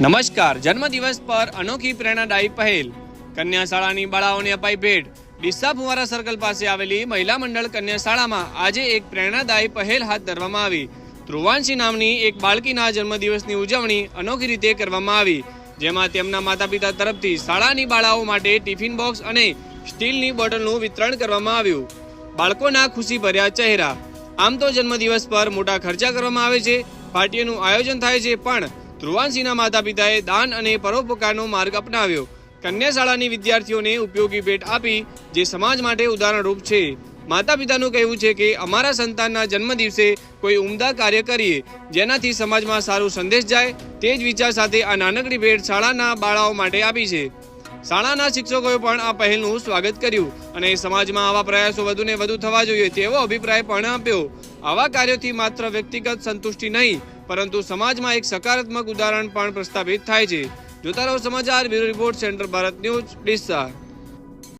નમસ્કાર. જન્મદિવસ પર અનોખી પ્રેરણાદાયી પહેલ. કન્યા શાળાની બાળાઓને અપાઈ ભેટ. ડીસા ફુવારા સર્કલ પાસે આવેલી મહિલા મંડળ કન્યા શાળામાં આજે એક પ્રેરણાદાયી પહેલ હાથ ધરવામાં આવી. ધ્રુવાંશી નામની એક બાળકીના જન્મદિવસની ઉજવણી અનોખી રીતે કરવામાં આવી, જેમાં તેમના માતા પિતા તરફથી શાળાની બાળાઓ માટે ટિફિન બોક્સ અને સ્ટીલની બોટલનું વિતરણ કરવામાં આવ્યું. બાળકોના ખુશી ભર્યા ચહેરા. આમ તો જન્મદિવસ પર મોટા ખર્ચા કરવામાં આવે છે. પાર્ટીનું આયોજન થાય છે, પણ ધ્રુવાંશીના માતા પિતાએ દાન અને પરોપકારનો માર્ગ અપનાવ્યો. કન્યા શાળાની વિદ્યાર્થીઓને ઉપયોગી ભેટ આપી, જે સમાજ માટે ઉદાહરણરૂપ છે. માતા પિતાનું કહેવું છે કે, અમારા સંતાનના જન્મદિવસે કોઈ ઉમદા કાર્ય કરીએ, જેનાથી સમાજમાં સારો સંદેશ જાય, તે જ વિચાર સાથે આ નાનકડી ભેટ શાળાના બાળાઓ માટે આપી છે. શાળાના શિક્ષકોએ પણ આ પહેલનું સ્વાગત કર્યું અને સમાજમાં આવા પ્રયાસો વધુને વધુ થવા જોઈએ તેવો અભિપ્રાય પણ આપ્યો. આવા કાર્યોથી માત્ર વ્યક્તિગત સંતુષ્ટિ નહીં, પરંતુ સમાજમાં એક સકારાત્મક ઉદાહરણ પણ પ્રસ્થાપિત થાય છે. જોતા રહો સમાચાર, bureau report centre Bharat news, Deesa.